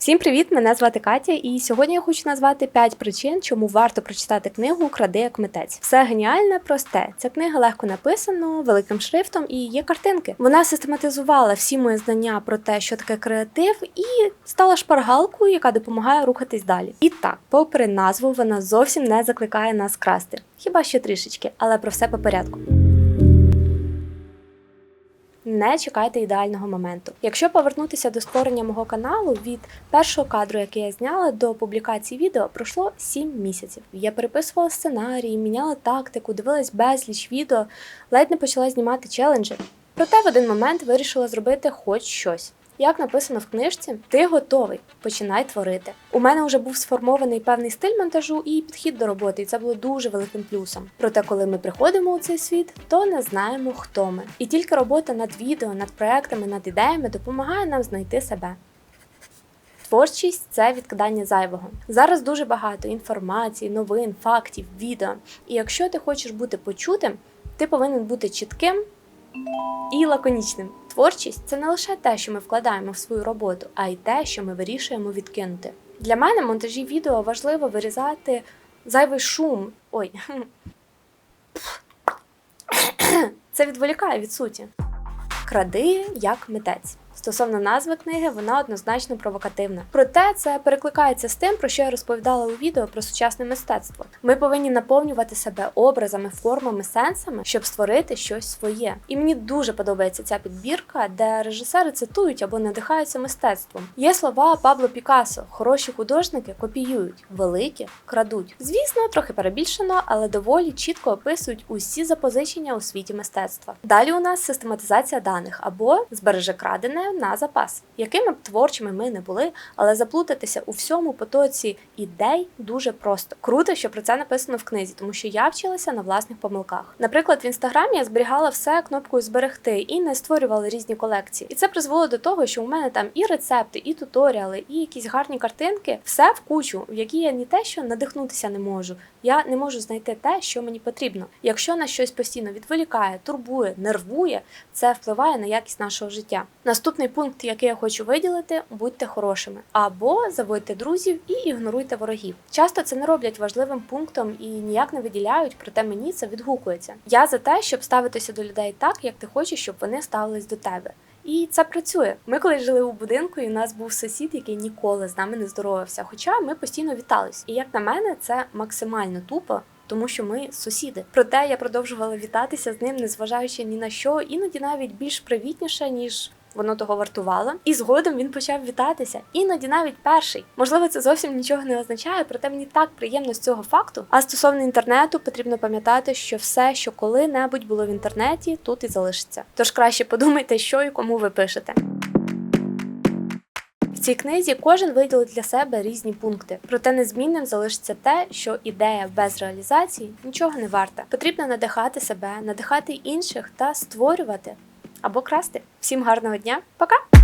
Всім привіт! Мене звати Катя, і сьогодні я хочу назвати 5 причин, чому варто прочитати книгу Кради як митець. Все геніальне, просте. Ця книга легко написана, великим шрифтом і є картинки. Вона систематизувала всі мої знання про те, що таке креатив, і стала шпаргалкою, яка допомагає рухатись далі. І так, попри назву, вона зовсім не закликає нас красти. Хіба що трішечки, але про все по порядку. Не чекайте ідеального моменту. Якщо повернутися до створення мого каналу, від першого кадру, який я зняла, до публікації відео пройшло 7 місяців. Я переписувала сценарії, міняла тактику, дивилась безліч відео, ледь не почала знімати челенджі. Проте в один момент вирішила зробити хоч щось. Як написано в книжці, ти готовий, починай творити. У мене вже був сформований певний стиль монтажу і підхід до роботи, і це було дуже великим плюсом. Проте, коли ми приходимо у цей світ, то не знаємо, хто ми. І тільки робота над відео, над проектами, над ідеями допомагає нам знайти себе. Творчість це відкидання зайвого. Зараз дуже багато інформації, новин, фактів, відео. І якщо ти хочеш бути почутим, ти повинен бути чітким і лаконічним. Творчість це не лише те, що ми вкладаємо в свою роботу, а й те, що ми вирішуємо відкинути. Для мене монтажі відео важливо вирізати зайвий шум. Ой. Це відволікає від суті. Кради як митець. Стосовно назви книги, вона однозначно провокативна. Проте це перекликається з тим, про що я розповідала у відео про сучасне мистецтво. Ми повинні наповнювати себе образами, формами, сенсами, щоб створити щось своє. І мені дуже подобається ця підбірка, де режисери цитують або надихаються мистецтвом. Є слова Пабло Пікассо: хороші художники копіюють, великі крадуть. Звісно, трохи перебільшено, але доволі чітко описують усі запозичення у світі мистецтва. Далі у нас систематизація даних або збереже крадене на запас, якими б творчими ми не були, але заплутатися у всьому потоці ідей дуже просто. Круто, що про це написано в книзі, тому що я вчилася на власних помилках. Наприклад, в інстаграмі я зберігала все кнопкою зберегти і не створювала різні колекції. І це призвело до того, що у мене там і рецепти, і туторіали, і якісь гарні картинки, все в кучу, в які я ні те, що надихнутися не можу. Я не можу знайти те, що мені потрібно. Якщо нас щось постійно відволікає, турбує, нервує, це впливає на якість нашого життя. Наступний пункт, який я хочу виділити, будьте хорошими або заводьте друзів і ігноруйте ворогів. Часто це не роблять важливим пунктом і ніяк не виділяють, проте мені це відгукується. Я за те, щоб ставитися до людей так, як ти хочеш, щоб вони ставились до тебе. І це працює. Ми коли жили у будинку, і у нас був сусід, який ніколи з нами не здоровався. Хоча ми постійно вітались. І як на мене, це максимально тупо. Тому що ми сусіди. Проте я продовжувала вітатися з ним, незважаючи ні на що, іноді навіть більш привітніше, ніж воно того вартувало. І згодом він почав вітатися. Іноді навіть перший. Можливо, це зовсім нічого не означає, проте мені так приємно з цього факту. А стосовно інтернету, потрібно пам'ятати, що все, що коли-небудь було в інтернеті, тут і залишиться. Тож краще подумайте, що і кому ви пишете. В цій книзі кожен виділить для себе різні пункти, проте незмінним залишиться те, що ідея без реалізації нічого не варта. Потрібно надихати себе, надихати інших та створювати або красти. Всім гарного дня, пока!